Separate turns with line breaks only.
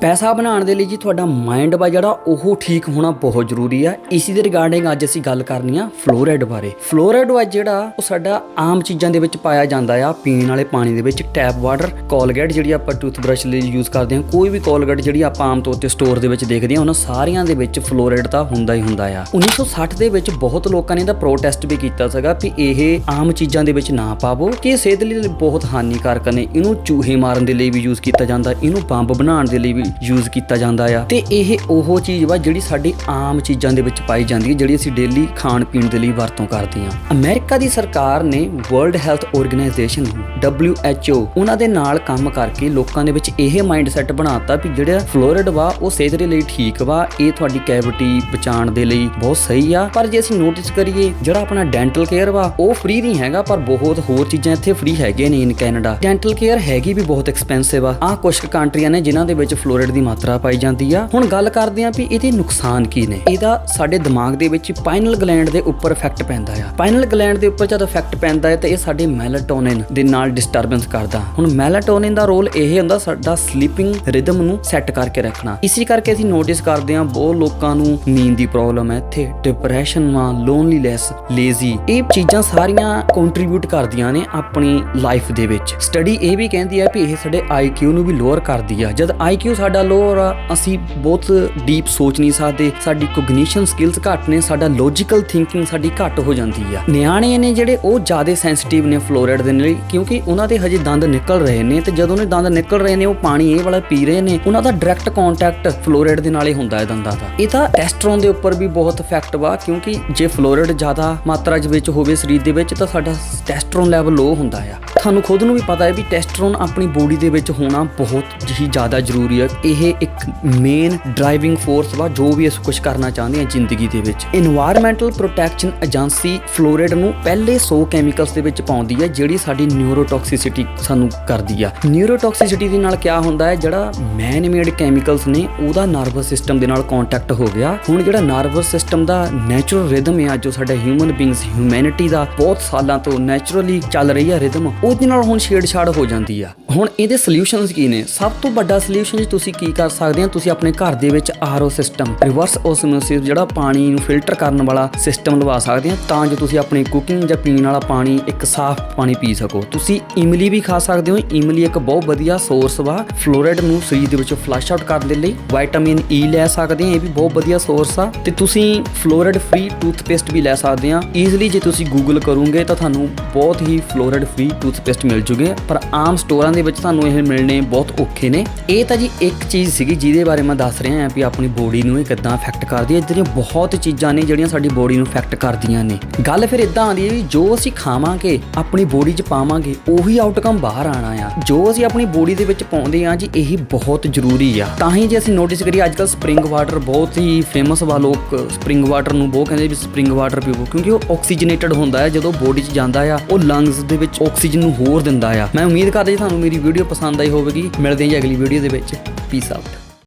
ਪੈਸਾ ਬਣਾਉਣ ਦੇ ਲਈ ਜੀ ਤੁਹਾਡਾ ਮਾਈਂਡ ਵਾ ਜਿਹੜਾ, ਉਹ ਠੀਕ ਹੋਣਾ ਬਹੁਤ ਜ਼ਰੂਰੀ ਆ। ਇਸੇ ਦੇ ਰਿਗਾਰਡਿੰਗ ਅੱਜ ਅਸੀਂ ਗੱਲ ਕਰਨੀ ਆ ਫਲੋਰਾਈਡ ਬਾਰੇ। ਫਲੋਰਾਈਡ ਵਾ ਜਿਹੜਾ, ਉਹ ਸਾਡਾ ਆਮ ਚੀਜ਼ਾਂ ਦੇ ਵਿੱਚ ਪਾਇਆ ਜਾਂਦਾ ਆ। ਪੀਣ ਵਾਲੇ ਪਾਣੀ ਦੇ ਵਿੱਚ ਟੈਪ ਵਾਟਰ ਕੋਲਗੇਟ ਜਿਹੜੀ ਆਪਾਂ ਟੂਥਬ੍ਰਸ਼ ਲਈ ਯੂਜ਼ ਕਰਦੇ ਹਾਂ। ਕੋਈ ਵੀ ਕੋਲਗੇਟ ਜਿਹੜੀ ਆਪਾਂ ਆਮ ਤੌਰ ਤੇ ਸਟੋਰ ਦੇ ਵਿੱਚ ਦੇਖਦੇ ਹਾਂ, ਉਹਨਾਂ ਸਾਰਿਆਂ ਦੇ ਵਿੱਚ ਫਲੋਰਾਈਡ ਤਾਂ ਹੁੰਦਾ ਹੀ ਹੁੰਦਾ ਆ। 1960 ਦੇ ਵਿੱਚ ਬਹੁਤ ਲੋਕਾਂ ਨੇ ਇਹਦਾ ਪ੍ਰੋਟੈਸਟ ਵੀ ਕੀਤਾ ਸੀਗਾ ਵੀ ਇਹ ਆਮ ਚੀਜ਼ਾਂ ਦੇ ਵਿੱਚ ਨਾ ਪਾਵੋ, ਕਿ ਇਹ ਸਿਹਤ ਲਈ ਬਹੁਤ ਹਾਨੀਕਾਰਕ ਨੇ। ਇਹਨੂੰ ਚੂਹੇ ਮਾਰਨ ਦੇ ਲਈ ਵੀ ਯੂਜ਼ ਕੀਤਾ ਜਾਂਦਾ, ਇਹਨੂੰ ਬੰਬ ਬਣਾਉਣ ਦੇ ਲਈ ਵੀ ਯੂਜ਼ ਕੀਤਾ ਜਾਂਦਾ ਆ। ਤੇ ਇਹ ਉਹ ਚੀਜ਼ ਵਾ ਜਿਹੜੀ ਸਾਡੀ ਆਮ ਚੀਜ਼ਾਂ ਦੇ ਵਿੱਚ ਪਾਈ ਜਾਂਦੀ ਹੈ, ਜਿਹੜੀ ਅਸੀਂ ਡੇਲੀ ਖਾਣ ਪੀਣ ਦੇ ਲਈ ਵਰਤੋਂ ਕਰਦੇ ਹਾਂ। ਅਮਰੀਕਾ ਦੀ ਸਰਕਾਰ ਨੇ ਵਰਲਡ ਹੈਲਥ ਆਰਗੇਨਾਈਜੇਸ਼ਨ WHO ਉਹਨਾਂ ਦੇ ਨਾਲ ਕੰਮ ਕਰਕੇ ਲੋਕਾਂ ਦੇ ਵਿੱਚ ਇਹ ਮਾਈਂਡਸੈਟ ਬਣਾਤਾ ਵੀ ਜਿਹੜਾ ਫਲੋਰਾਈਡ ਵਾ, ਉਹ ਸਿਹਤ ਦੇ ਲਈ ਠੀਕ ਵਾ, ਇਹ ਤੁਹਾਡੀ ਕੈਵਿਟੀ ਬਚਾਉਣ ਦੇ ਲਈ ਬਹੁਤ ਸਹੀ ਆ। ਪਰ ਜੇ ਅਸੀਂ ਨੋਟਿਸ ਕਰੀਏ, ਜਿਹੜਾ ਆਪਣਾ ਡੈਂਟਲ ਕੇਅਰ ਵਾ, ਉਹ ਫ੍ਰੀ ਨਹੀਂ ਹੈਗਾ, ਪਰ ਬਹੁਤ ਹੋਰ ਚੀਜ਼ਾਂ ਇੱਥੇ ਫ੍ਰੀ ਹੈਗੇ ਨੇ ਇਨ ਕੈਨੇਡਾ ਡੈਂਟਲ ਕੇਅਰ ਹੈਗੀ ਵੀ ਬਹੁਤ ਐਕਸਪੈਂਸਿਵ ਆ। ਆ ਕੁਝ ਕੰਟਰੀਆਂ ਨੇ ਜਿਨ੍ਹਾਂ ਦੇ ਵਿੱਚ ਫਲੋਰਾਈਡ ਦੀ ਮਾਤਰਾ ਪਾਈ ਜਾਂਦੀ ਆ। ਹੁਣ ਗੱਲ ਕਰਦੇ ਆ ਵੀ ਇਹਦੇ ਨੁਕਸਾਨ ਕੀ ਨੇ। ਇਹਦਾ ਸਾਡੇ ਦਿਮਾਗ ਦੇ ਵਿੱਚ ਪਾਈਨਲ ਗਲੈਂਡ ਦੇ ਉੱਪਰ ਇਫੈਕਟ ਪੈਂਦਾ ਆ। ਪਾਈਨਲ ਗਲੈਂਡ ਦੇ ਉੱਪਰ ਜਦ ਇਫੈਕਟ ਪੈਂਦਾ ਹੈ ਤਾਂ ਇਹ ਸਾਡੇ ਮੈਲਾਟੋਨਿਨ ਦੇ ਨਾਲ ਡਿਸਟਰਬੈਂਸ ਕਰਦਾ। ਹੁਣ ਮੈਲਾਟੋਨਿਨ ਦਾ ਰੋਲ ਇਹ ਹੁੰਦਾ ਸਾਡਾ ਸਲੀਪਿੰਗ ਰਿਦਮ ਨੂੰ ਸੈੱਟ ਕਰਕੇ ਰੱਖਣਾ। ਇਸੇ ਕਰਕੇ ਅਸੀਂ ਨੋਟਿਸ ਕਰਦੇ ਹਾਂ ਬਹੁਤ ਲੋਕਾਂ ਨੂੰ ਨੀਂਦ ਦੀ ਪ੍ਰੋਬਲਮ ਹੈ ਇੱਥੇ। ਡਿਪਰੈਸ਼ਨ ਵਾ ਲੋਨਲੀਨੈਸ ਲੇਜ਼ੀ ਇਹ ਚੀਜ਼ਾਂ ਸਾਰੀਆਂ ਕੰਟਰੀਬਿਊਟ ਕਰਦੀਆਂ ਨੇ ਆਪਣੀ ਲਾਈਫ ਦੇ ਵਿੱਚ। ਸਟੱਡੀ ਇਹ ਵੀ ਕਹਿੰਦੀ ਹੈ ਵੀ ਇਹ ਸਾਡੇ ਆਈਕਿਊ ਨੂੰ ਵੀ ਲੋਅਰ ਕਰਦੀ ਆ। ਜਦ ਆਈਕਿਊ ਸਾਡਾ ਲੋਅਰ ਆ, ਅਸੀਂ ਬਹੁਤ ਡੀਪ ਸੋਚ ਨਹੀਂ ਸਕਦੇ। ਸਾਡੀ ਕੋਗਨੀਸ਼ਨ ਸਕਿੱਲਸ ਘੱਟ ਨੇ, ਸਾਡਾ ਲੌਜੀਕਲ ਥਿੰਕਿੰਗ ਸਾਡੀ ਘੱਟ ਹੋ ਜਾਂਦੀ ਆ। ਨਿਆਣੇ ਨੇ ਜਿਹੜੇ ਉਹ ਜ਼ਿਆਦਾ ਸੈਂਸਿਟਿਵ ਨੇ ਫਲੋਰਾਈਡ ਦੇ ਲਈ, ਕਿਉਂਕਿ ਉਹਨਾਂ ਦੇ ਹਜੇ ਦੰਦ ਨਿਕਲ ਰਹੇ ਨੇ ਤੇ ਜਦੋਂ ਨੇ ਦੰਦ ਨਿਕਲ ਰਹੇ ਨੇ, ਉਹ ਪਾਣੀ ਇਹ ਵਾਲਾ ਪੀ ਰਹੇ ਨੇ, ਉਹਨਾਂ ਦਾ ਡਾਇਰੈਕਟ ਕੰਟੈਕਟ ਫਲੋਰਾਈਡ ਦੇ ਨਾਲ ਹੀ ਹੁੰਦਾ ਹੈ ਦੰਦਾਂ ਦਾ। ਇਹ ਤਾਂ ਟੈਸਟਰੋਨ ਦੇ ਉੱਪਰ ਵੀ ਬਹੁਤ ਇਫੈਕਟ ਵਾ, ਕਿਉਂਕਿ ਜੇ ਫਲੋਰਾਈਡ ਜ਼ਿਆਦਾ ਮਾਤਰਾ 'ਚ ਵਿੱਚ ਹੋਵੇ ਸਰੀਰ ਦੇ ਵਿੱਚ, ਤਾਂ ਸਾਡਾ ਟੈਸਟਰੋਨ ਲੈਵਲ ਲੋ ਹੁੰਦਾ ਆ। ਤੁਹਾਨੂੰ ਖੁਦ ਨੂੰ ਵੀ ਪਤਾ ਹੈ ਵੀ ਟੈਸਟਰੋਨ ਆਪਣੀ ਬੋਡੀ ਦੇ ਵਿੱਚ ਹੋਣਾ ਬਹੁਤ ਹੀ ਜ਼ਿਆਦਾ ਜ਼ਰੂਰੀ ਹੈ ਇਹ ਇੱਕ ਮੇਨ ਡਰਾਈਵਿੰਗ ਫੋਰਸ ਵਾ, ਜੋ ਵੀ ਅਸੀਂ ਕੁਝ ਕਰਨਾ ਚਾਹੁੰਦੇ ਹਾਂ ਜ਼ਿੰਦਗੀ ਦੇ ਵਿੱਚ। এনवायरमेंटਲ ਪ੍ਰੋਟੈਕਸ਼ਨ ਏਜੰਸੀ ਫਲੋਰਿਡ ਨੂੰ ਪਹਿਲੇ 100 ਕੈਮੀਕਲਸ ਦੇ ਵਿੱਚ ਪਾਉਂਦੀ ਹੈ, ਜਿਹੜੀ ਸਾਡੀ ਨਿਊਰੋਟੌਕਸਿਸਿਟੀ ਸਾਨੂੰ ਕਰਦੀ ਆ। ਨਿਊਰੋਟੌਕਸਿਸਿਟੀ ਦੇ ਨਾਲ ਕੀ ਹੁੰਦਾ ਹੈ, ਜਿਹੜਾ ਮੈਨ ਮੇਡ ਕੈਮੀਕਲਸ ਨੇ, ਉਹਦਾ ਨਰਵਸ ਸਿਸਟਮ ਦੇ ਨਾਲ ਕੰਟੈਕਟ ਹੋ ਗਿਆ। ਹੁਣ ਜਿਹੜਾ ਨਰਵਸ ਸਿਸਟਮ ਦਾ ਨੇਚਰਲ ਰਿਦਮ ਹੈ ਜੋ ਸਾਡਾ ਹਿਊਮਨ ਬੀਇੰਗਸ ਹਿਊਮੈਨਿਟੀ ਦਾ ਬਹੁਤ ਸਾਲਾਂ ਤੋਂ ਨੇਚਰਲੀ ਚੱਲ ਰਹੀ ਆ ਰਿਦਮ ਉਹਦੇ ਨਾਲ ਹੁਣ ਛੇੜਛਾੜ ਹੋ ਜਾਂਦੀ ਆ। ਹੁਣ ਇਹਦੇ ਸੋਲੂਸ਼ਨਸ ਕੀ ਨੇ? ਸਭ ਤੋਂ ਵੱਡਾ ਸੋਲੂਸ਼ਨ ਤੁਸੀਂ ਕੀ ਕਰ ਸਕਦੇ ਆ ਤੁਸੀਂ ਆਪਣੇ ਘਰ ਦੇ ਵਿੱਚ ਆਰਓ ਸਿਸਟਮ ਰਿਵਰਸ ਓਸਮੋਸਿਸ ਜਿਹੜਾ ਪਾਣੀ ਨੂੰ ਫਿਲਟਰ ਕਰਨ ਵਾਲਾ ਸਿਸਟਮ ਲਵਾ ਸਕਦੇ ਆ ਤਾਂ ਜੋ ਤੁਸੀਂ ਆਪਣੀ ਕੁਕਿੰਗ ਜਾਂ ਪੀਣ ਵਾਲਾ ਪਾਣੀ ਇੱਕ ਸਾਫ਼ ਪਾਣੀ ਪੀ ਸਕੋ। ਤੁਸੀਂ ਇਮਲੀ ਵੀ ਖਾ ਸਕਦੇ ਹੋ। ਇਮਲੀ ਇੱਕ ਬਹੁਤ ਵਧੀਆ ਸੋਰਸ ਵਾ। ਫਲੋਰਾਈਡ ਨੂੰ ਸਰੀਰ ਦੇ ਵਿੱਚੋਂ ਫਲਸ਼ ਆਊਟ ਕਰਨ ਦੇ ਲਈ ਵਿਟਾਮਿਨ ਈ e ਲੈ ਸਕਦੇ ਆ ਇਹ ਵੀ ਬਹੁਤ ਵਧੀਆ ਸੋਰਸ ਆ। ਤੇ ਤੁਸੀਂ ਫਲੋਰਾਈਡ ਫ੍ਰੀ ਟੂਥਪੇਸਟ ਵੀ ਲੈ ਸਕਦੇ ਆ ਈਜ਼ੀਲੀ ਜੇ ਤੁਸੀਂ ਗੂਗਲ ਕਰੋਗੇ ਤਾਂ ਤੁਹਾਨੂੰ ਬਹੁਤ ਹੀ ਫਲੋਰਾਈਡ ਫ੍ਰੀ ਟੂਥਪੇਸਟ ਮਿਲ ਜੂਗੇ। ਪਰ ਆਮ ਸਟੋਰਾਂ ਦੇ ਵਿੱਚ ਤੁਹਾਨੂੰ ਇਹ ਮਿਲਣੇ ਬਹੁਤ ਔਖੇ ਨੇ। ਇਹ ਤਾਂ ਜੀ ਇੱਕ ਚੀਜ਼ ਸੀਗੀ ਜਿਹਦੇ ਬਾਰੇ ਮੈਂ ਦੱਸ ਰਿਹਾ ਹਾਂ ਵੀ ਆਪਣੀ ਬੋਡੀ ਨੂੰ ਇਹ ਕਿੱਦਾਂ ਅਫੈਕਟ ਕਰਦੀ ਹੈ। ਇਦਾਂ ਬਹੁਤ ਚੀਜ਼ਾਂ ਨੇ ਜਿਹੜੀਆਂ ਸਾਡੀ ਬੋਡੀ ਨੂੰ ਅਫੈਕਟ ਕਰਦੀਆਂ ਨੇ। ਗੱਲ ਫਿਰ ਇਦਾਂ ਆਉਂਦੀ ਹੈ ਵੀ ਜੋ ਅਸੀਂ ਖਾਵਾਂਗੇ, ਆਪਣੀ ਬੋਡੀ 'ਚ ਪਾਵਾਂਗੇ, ਉਹੀ ਆਊਟਕਮ ਬਾਹਰ ਆਣਾ ਆ। ਜੋ ਅਸੀਂ ਆਪਣੀ ਬੋਡੀ ਦੇ ਵਿੱਚ ਪਾਉਂਦੇ ਆ ਜੀ, ਇਹੀ ਬਹੁਤ ਜ਼ਰੂਰੀ ਆ। ਤਾਂ ਹੀ ਜੇ ਅਸੀਂ ਨੋਟਿਸ ਕਰੀਏ ਅੱਜਕੱਲ ਸਪ੍ਰਿੰਗ ਵਾਟਰ ਬਹੁਤ ਹੀ ਫੇਮਸ ਵਾ ਲੋਕ ਸਪ੍ਰਿੰਗ ਵਾਟਰ ਨੂੰ ਬਹੁਤ ਕਹਿੰਦੇ ਵੀ ਸਪ੍ਰਿੰਗ ਵਾਟਰ ਪੀਵੋ, ਕਿਉਂਕਿ ਉਹ ਆਕਸੀਜਨੇਟਡ ਹੁੰਦਾ ਹੈ। ਜਦੋਂ ਬੋਡੀ 'ਚ ਜਾਂਦਾ ਆ, ਉਹ ਲੰਗਸ ਦੇ ਵਿੱਚ ਆਕਸੀਜਨ ਨੂੰ ਹੋਰ ਦਿੰਦਾ ਆ। ਮੈਂ ਉਮੀਦ ਕਰਦਾ ਜੀ ਤੁਹਾਨੂੰ ਮੇਰੀ ਵੀਡੀਓ ਪਸੰਦ ਆਈ ਹੋਵੇਗੀ ਮਿਲਦੇ ਹਾਂ ਜੀ ਅਗਲੀ ਵੀਡੀਓ ਦੇ ਵਿੱਚ। Piece out